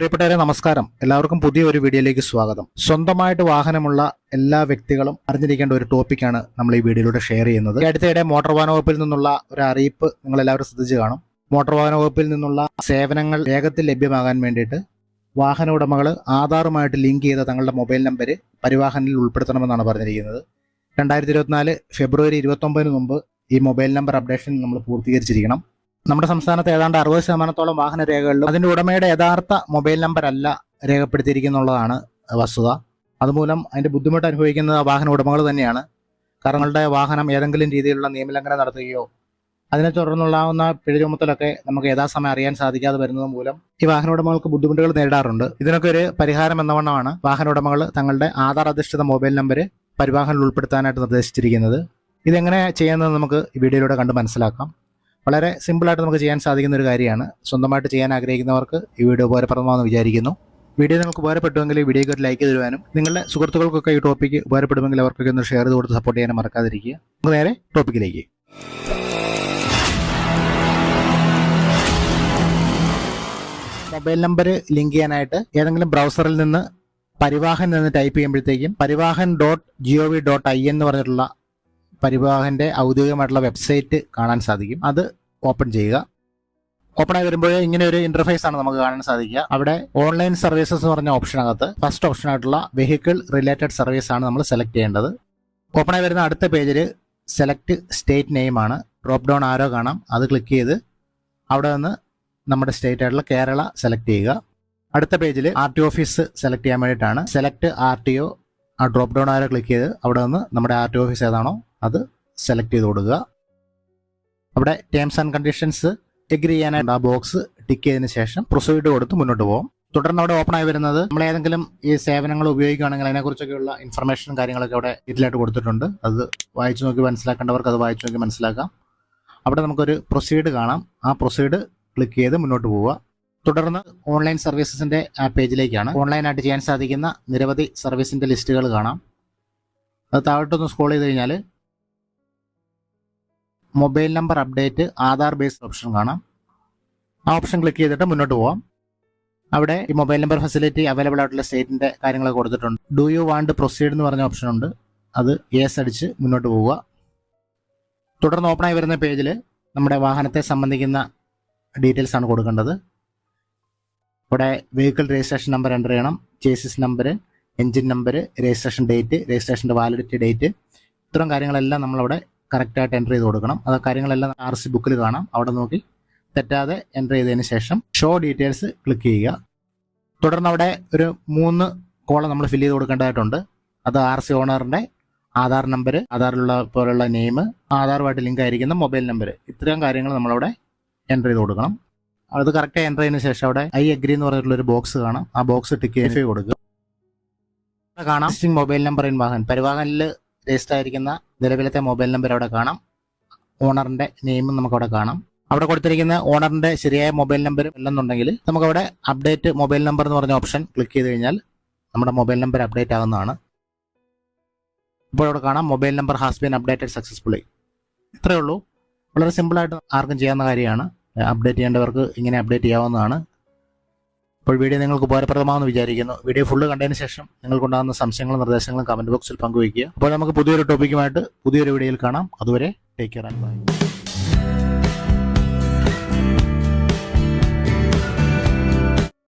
പ്രിയപ്പെട്ടവരെ നമസ്കാരം. എല്ലാവർക്കും പുതിയ ഒരു വീഡിയോയിലേക്ക് സ്വാഗതം. സ്വന്തമായിട്ട് വാഹനമുള്ള എല്ലാ വ്യക്തികളും അറിഞ്ഞിരിക്കേണ്ട ഒരു ടോപ്പിക്കാണ് നമ്മൾ ഈ വീഡിയോയിലൂടെ ഷെയർ ചെയ്യുന്നത്. അടുത്തിടെ മോട്ടോർ വാഹന വകുപ്പിൽ നിന്നുള്ള ഒരു അറിയിപ്പ് നിങ്ങൾ എല്ലാവരും ശ്രദ്ധിച്ചു കാണും. മോട്ടോർ വാഹന വകുപ്പിൽ നിന്നുള്ള സേവനങ്ങൾ വേഗത്തിൽ ലഭ്യമാകാൻ വേണ്ടിയിട്ട് വാഹന ഉടമകൾ ആധാറുമായിട്ട് ലിങ്ക് ചെയ്ത തങ്ങളുടെ മൊബൈൽ നമ്പർ പരിവാഹനിൽ ഉൾപ്പെടുത്തണമെന്നാണ് പറഞ്ഞിരിക്കുന്നത്. രണ്ടായിരത്തി ഇരുപത്തിനാല് ഫെബ്രുവരി ഇരുപത്തൊമ്പതിന് മുമ്പ് ഈ മൊബൈൽ നമ്പർ അപ്ഡേഷൻ നമ്മൾ പൂർത്തീകരിച്ചിരിക്കണം. നമ്മുടെ സംസ്ഥാനത്ത് ഏതാണ്ട് അറുപത് ശതമാനത്തോളം വാഹന രേഖകളിലും അതിന്റെ ഉടമയുടെ യഥാർത്ഥ മൊബൈൽ നമ്പർ അല്ല രേഖപ്പെടുത്തിയിരിക്കുന്നുള്ളതാണ് വസ്തുത. അതുമൂലം അതിന്റെ ബുദ്ധിമുട്ട് അനുഭവിക്കുന്നത് വാഹന ഉടമകൾ തന്നെയാണ്. കാരണം വാഹനം ഏതെങ്കിലും രീതിയിലുള്ള നിയമലംഘനം നടത്തുകയോ അതിനെ തുടർന്നുണ്ടാകുന്ന പിഴ ചുമത്തലൊക്കെ നമുക്ക് യഥാസമയം അറിയാൻ സാധിക്കാതെ വരുന്നത് മൂലം ഈ വാഹന ഉടമകൾക്ക് ബുദ്ധിമുട്ടുകൾ നേരിടാറുണ്ട്. ഇതിനൊക്കെ ഒരു പരിഹാരം എന്ന വണ്ണമാണ് വാഹന ഉടമകൾ തങ്ങളുടെ ആധാർ അധിഷ്ഠിത മൊബൈൽ നമ്പർ പരിവാഹനിൽ ഉൾപ്പെടുത്താനായിട്ട് നിർദ്ദേശിച്ചിരിക്കുന്നത്. ഇതെങ്ങനെ ചെയ്യുന്നത് നമുക്ക് ഈ വീഡിയോയിലൂടെ കണ്ട് മനസ്സിലാക്കാം. വളരെ സിമ്പിളായിട്ട് നമുക്ക് ചെയ്യാൻ സാധിക്കുന്ന ഒരു കാര്യമാണ്. സ്വന്തമായിട്ട് ചെയ്യാൻ ആഗ്രഹിക്കുന്നവർക്ക് ഈ വീഡിയോ ഉപകാരപ്രദമാണെന്ന് വിചാരിക്കുന്നു. വീഡിയോ നിങ്ങൾക്ക് ഉപകാരപ്പെട്ടുവെങ്കിൽ ഈ വീഡിയോയ്ക്ക് ഒരു ലൈക്ക് തരുവാനും നിങ്ങളുടെ സുഹൃത്തുക്കൾക്കൊക്കെ ഈ ടോപ്പിക്ക് ഉപകാരപ്പെടുമെങ്കിൽ അവർക്കൊക്കെ ഒന്ന് ഷെയർ ചെയ്ത് കൊടുത്ത് സപ്പോർട്ട് ചെയ്യാനും മറക്കാതിരിക്കുക. നമുക്ക് നേരെ ടോപ്പിക്കിലേക്ക് മൊബൈൽ നമ്പർ ലിങ്ക് ചെയ്യാനായിട്ട് ഏതെങ്കിലും ബ്രൗസറിൽ നിന്ന് പരിവാഹൻ എന്ന് ടൈപ്പ് ചെയ്യുമ്പോഴത്തേക്കും Parivahan dot G O V dot I എന്ന് പറഞ്ഞിട്ടുള്ള പരിവാഹന്റെ ഔദ്യോഗികമായിട്ടുള്ള വെബ്സൈറ്റ് കാണാൻ സാധിക്കും. അത് ഓപ്പൺ ചെയ്യുക. ഓപ്പൺ ആയി വരുമ്പോൾ ഇങ്ങനെ ഒരു ഇന്റർഫേസ് ആണ് നമുക്ക് കാണാൻ സാധിക്കുക. അവിടെ ഓൺലൈൻ സർവീസസ് എന്ന് പറഞ്ഞ ഓപ്ഷനകത്ത് ഫസ്റ്റ് ഓപ്ഷൻ ആയിട്ടുള്ള വെഹിക്കിൾ റിലേറ്റഡ് സർവീസ് ആണ് നമ്മൾ സെലക്ട് ചെയ്യേണ്ടത്. ഓപ്പൺ ആയി വരുന്ന അടുത്ത പേജിൽ സെലക്ട് സ്റ്റേറ്റ് നെയിം ആണ്. ഡ്രോപ്പ് ഡൗൺ ആരോ കാണാം. അത് ക്ലിക്ക് ചെയ്ത് അവിടെ നിന്ന് നമ്മുടെ സ്റ്റേറ്റ് ആയിട്ടുള്ള കേരള സെലക്ട് ചെയ്യുക. അടുത്ത പേജിൽ ആർ ടി ഓഫീസ് സെലക്ട് ചെയ്യാൻ വേണ്ടിയിട്ടാണ്. സെലക്ട് ആർ ടി ഒ ആ ഡ്രോപ്പ് ഡൗൺ ആരോ ക്ലിക്ക് ചെയ്ത് അവിടെ നിന്ന് നമ്മുടെ ആർ ടി ഓഫീസ് ഏതാണോ അത് സെലക്ട് ചെയ്ത് കൊടുക്കുക. അവിടെ ടേംസ് ആൻഡ് കണ്ടീഷൻസ് എഗ്രി ചെയ്യാനായിട്ട് ആ ബോക്സ് ടിക്ക് ചെയ്തതിന് ശേഷം പ്രൊസീഡ് കൊടുത്ത് മുന്നോട്ട് പോകും തുടർന്ന് അവിടെ ഓപ്പൺ ആയി വരുന്നത് നമ്മൾ ഏതെങ്കിലും ഈ സേവനങ്ങൾ ഉപയോഗിക്കുകയാണെങ്കിൽ അതിനെക്കുറിച്ചൊക്കെയുള്ള ഇൻഫർമേഷനും കാര്യങ്ങളൊക്കെ അവിടെ ഇതിലായിട്ട് കൊടുത്തിട്ടുണ്ട്. അത് വായിച്ചു നോക്കി മനസ്സിലാക്കേണ്ടവർക്ക് അത് വായിച്ചു നോക്കി മനസ്സിലാക്കാം. അവിടെ നമുക്കൊരു പ്രൊസീഡ് കാണാം. ആ പ്രൊസീഡ് ക്ലിക്ക് ചെയ്ത് മുന്നോട്ട് പോവുക. തുടർന്ന് ഓൺലൈൻ സർവീസസിന്റെ ആ പേജിലേക്കാണ് ഓൺലൈനായിട്ട് ചെയ്യാൻ സാധിക്കുന്ന നിരവധി സർവീസിന്റെ ലിസ്റ്റുകൾ കാണാം. അത് താഴോട്ടൊന്ന് സ്ക്രോൾ ചെയ്ത് കഴിഞ്ഞാൽ mobile number update Aadhaar based option കാണാം. ആ ഓപ്ഷൻ ക്ലിക്ക് ചെയ്തിട്ട് മുന്നോട്ട് പോവാം. അവിടെ ഈ മൊബൈൽ നമ്പർ ഫെസിലിറ്റി അവൈലബിൾ ആയിട്ടുള്ള സ്റ്റേറ്റിന്റെ കാര്യങ്ങൾ കൊടുത്തിട്ടുണ്ട്. ഡു യു വാണ്ട് പ്രൊസീഡ് എന്ന് പറഞ്ഞ ഓപ്ഷൻ ഉണ്ട്. അത് യെസ് അടിച്ച് മുന്നോട്ട് പോവുക. തുടർന്ന് ഓപ്പൺ ആയി വരുന്ന പേജിൽ നമ്മുടെ വാഹനത്തെ സംബന്ധിക്കുന്ന ഡീറ്റെയിൽസ് ആണ് കൊടുക്കേണ്ടത്. ഇവിടെ വെഹിക്കിൾ രജിസ്ട്രേഷൻ നമ്പർ എന്റർ ചെയ്യണം. Chassis number engine number registration date രജിസ്ട്രേഷന്റെ validity date ഇത്തരം കാര്യങ്ങളെല്ലാം നമ്മളവിടെ കറക്റ്റായിട്ട് എന്റർ ചെയ്ത് കൊടുക്കണം. അത് കാര്യങ്ങളെല്ലാം ആർ സി ബുക്കിൽ കാണാം. അവിടെ നോക്കി തെറ്റാതെ എന്റർ ചെയ്തതിന് ശേഷം ഷോ ഡീറ്റെയിൽസ് ക്ലിക്ക് ചെയ്യുക. തുടർന്ന് അവിടെ ഒരു മൂന്ന് കോളം നമ്മൾ ഫില്ല് ചെയ്ത് കൊടുക്കേണ്ടതായിട്ടുണ്ട്. അത് ആർ സി ഓണറിന്റെ ആധാർ നമ്പർ ആധാറിലുള്ള പോലുള്ള നെയിം ആധാറുമായിട്ട് ലിങ്ക് ആയിരിക്കുന്ന മൊബൈൽ നമ്പർ ഇത്രയും കാര്യങ്ങൾ നമ്മളവിടെ എന്റർ ചെയ്ത് കൊടുക്കണം. അത് കറക്റ്റ് എന്റർ ചെയ്തതിന് ശേഷം അവിടെ ഐ അഗ്രി എന്ന് പറഞ്ഞിട്ടുള്ള ഒരു ബോക്സ് കാണാം. ആ ബോക്സ് ടിക്ക് കൊടുക്കുക. കാണാം. Mobile number in Vahan. പരിവാഹനിൽ register ആയിരിക്കുന്ന നിലവിലത്തെ മൊബൈൽ നമ്പർ അവിടെ കാണാം. ഓണറിന്റെ നെയിമും നമുക്ക് അവിടെ കാണാം. അവിടെ കൊടുത്തിരിക്കുന്ന ഓണറിന്റെ ശരിയായ മൊബൈൽ നമ്പർ ഇല്ലെന്നുണ്ടെങ്കിൽ നമുക്ക് അവിടെ അപ്ഡേറ്റ് മൊബൈൽ നമ്പർ എന്ന് പറഞ്ഞ ഓപ്ഷൻ ക്ലിക്ക് ചെയ്ത് കഴിഞ്ഞാൽ നമ്മുടെ മൊബൈൽ നമ്പർ അപ്ഡേറ്റ് ആകുന്നതാണ്. ഇപ്പോൾ അവിടെ കാണാം mobile number has been updated successfully ഇത്രയേ ഉള്ളൂ. വളരെ സിമ്പിളായിട്ട് ആർക്കും ചെയ്യാവുന്ന കാര്യമാണ്. അപ്ഡേറ്റ് ചെയ്യേണ്ടവർക്ക് ഇങ്ങനെ അപ്ഡേറ്റ് ചെയ്യാവുന്നതാണ്. ഇപ്പോൾ വീഡിയോ നിങ്ങൾക്ക് ഉപകാരപ്രദമാണെന്ന് വിചാരിക്കുന്നു. വീഡിയോ ഫുള്ള് കണ്ടതിന് ശേഷം നിങ്ങൾക്കുണ്ടാകുന്ന സംശയങ്ങളും നിർദ്ദേശങ്ങളും കമന്റ് ബോക്സിൽ പങ്കുവയ്ക്കുക. അപ്പോൾ നമുക്ക് പുതിയൊരു ടോപ്പിക്കുമായിട്ട് പുതിയൊരു വീഡിയോയിൽ കാണാം. അതുവരെ ടേക്ക് കെയർ ആൻഡ് ബൈ